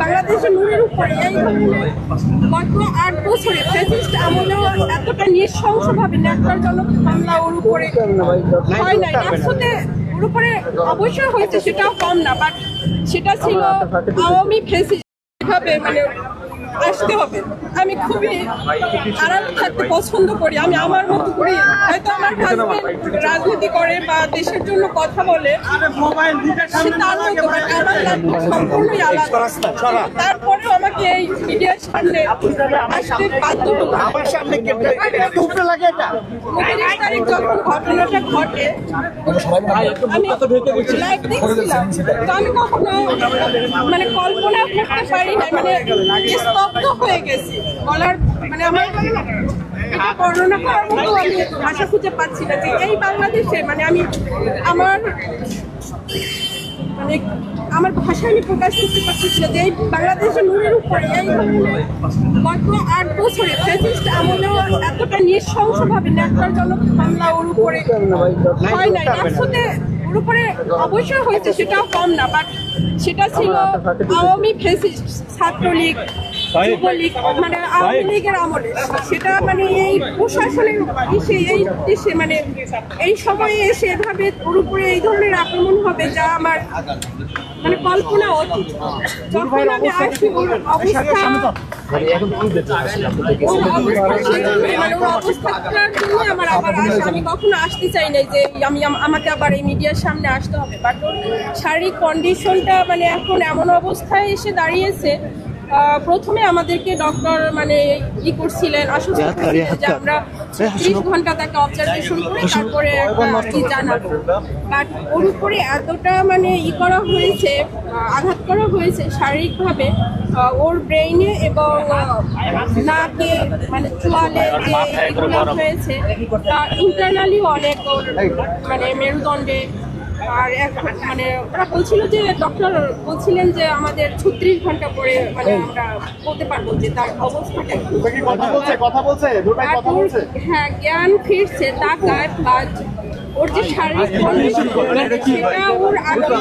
বাংলাদেশের নূরের উপরে এই ধরনের গত আট বছরে ফ্যাসিস্ট আমলেও এতটা নৃশংসভাবে ন্যাক্কারজনক হামলা ওর উপরে হয় নাই। একসাথে ওর উপরে অবশ্যই হয়েছে সেটাও কম না বাট সেটা ছিল আওয়ামী ফ্যাসিস্ট এভাবে মানে আসতে হবে। আমি খুবই আরাম থাকতে পছন্দ করি। আমি আমার মতো করি। হয়তো আমার রাজনীতি করে বা দেশের জন্য কথা বলে সে তার মতো but আমার লাইফ সম্পূর্ণই আলাদা। তারপরেও আমাকে এই মিডিয়ার সামনে আসতে বাধ্য আমার সামনে লাগে এটা? উনত্রিশ যখন ঘটনাটা ঘটে আমি লাইভ দেখছিলাম। তো আমি কখনো মানে কল্পনা করতে পারি না মানে স্তব্ধ হয়ে গেছি। বলার মানে আমার এটা বর্ণনা করার মতো আমি ভাষা খুঁজে পাচ্ছি না যে এই বাংলাদেশে মানে আমি আমার মানে আমার ভাষায় আমি প্রকাশ করতে পারছি যে এই বাংলাদেশের নূরের উপরে এই গত আট বছরে ফ্যাসিস্ট আমলেও এতটা নৃশংসভাবে ন্যাক্কারজনক হামলা ওর উপরে হয় নাই। একসাথে ওর উপরে অবশ্যই হয়েছে, সেটাও কম না বাট সেটা ছিল আওয়ামী ফ্যাসিস্ট ছাত্রলীগ যুবলীগ মানে আওয়ামী লীগের আমলে সেটা মানে এই প্রশাসনের ইসে এই দেশে মানে এই সময়ে এসে এভাবে ওর উপরে এই ধরনের আক্রমণ হবে যা আমার মানে কল্পনা অতীত। যখন আমি আসি ওর অবস্থা। অবস্থা মানে ওর জন্য আমার আবার আসা আমি কখনো আসতে চাই নাই যে আমি আমাকে আবার এই মিডিয়ার সামনে আসতে হবে। বাট শারীরিক কন্ডিশনটা মানে এখন এমন অবস্থায় এসে দাঁড়িয়েছে প্রথমে আমাদেরকে ডক্টর মানে ই করছিলেন আশ্বস্ত যে আমরা ত্রিশ ঘণ্টা তাকে অবজারভেশন করে তারপরে একটা কি জানাব। বাট ওর উপরে এতটা মানে ই করা হয়েছে আঘাত করা হয়েছে শারীরিকভাবে ওর ব্রেইনে এবং নাকে মানে চোয়ালে যে এগুলো হয়েছে ইন্টারনালি অনেক ওর মানে মেরুদণ্ডে আর মানে ওরা বলছিল যে ডক্টর বলছিলেন যে আমাদের ছত্রিশ ঘণ্টা পরে মানে আমরা বলতে পারব যে তার অবস্থাটা কি। কি কথা বলছে? কথা বলছে? কথা বলছে? হ্যাঁ জ্ঞান ফিরছে তাকায় প্লাস ওর যে শারীরিক সেটা ওর আগে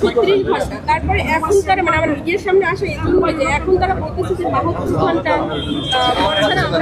ছত্রিশ ঘণ্টা। তারপরে এখন তারা মানে আমার নিজের সামনে আসে এই জন্য যে এখন তারা বলতেছে যে বাহাত্তর ঘণ্টা আহ, পর ছাড়া আমরা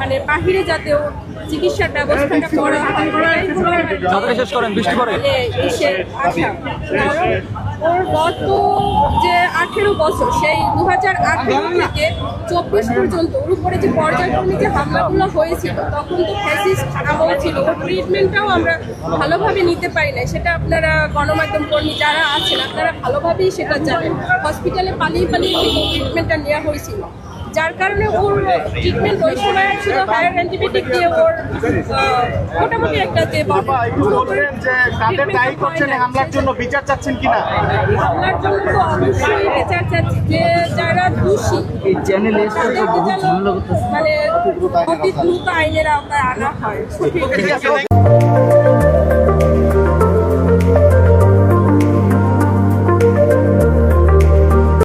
মানে বাহিরে যাতে চিকিৎসার ব্যবস্থাটা করা। হয় শেষ করেন বৃষ্টি পরে কারণ ওর গত যে আঠেরো বছর সেই দু হাজার আঠেরো থেকে চব্বিশ পর্যন্ত ওর উপরে যে পর্যায়ক্রমে যে হামলাগুলো হয়েছিল তখন তো ফ্যাসিস্ট আমল ছিল। ওর ট্রিটমেন্টটাও আমরা ভালোভাবে নিতে পারি না সেটা আপনারা গণমাধ্যম কর্মী যারা আছেন আপনারা ভালোভাবেই সেটা জানেন। হসপিটালে পালিয়ে পালিয়ে কিন্তু ট্রিটমেন্টটা নেওয়া হয়েছিল। যার কারণে ওর ট্রিটমেন্ট ওই সময় শুধু হায়ার অ্যান্টিবায়োটিক দিয়ে ওর মোটামুটি একটা যে বাবা একটু বলবেন যে কাদের দায়ী করছেন এই হামলার জন্য বিচার চাচ্ছেন কিনা? হামলার জন্য তো অবশ্যই বিচার চাচ্ছি যে যারা দোষী চ্যানেলে মানে অতি দ্রুত আইনের আওতায় আনা হয়।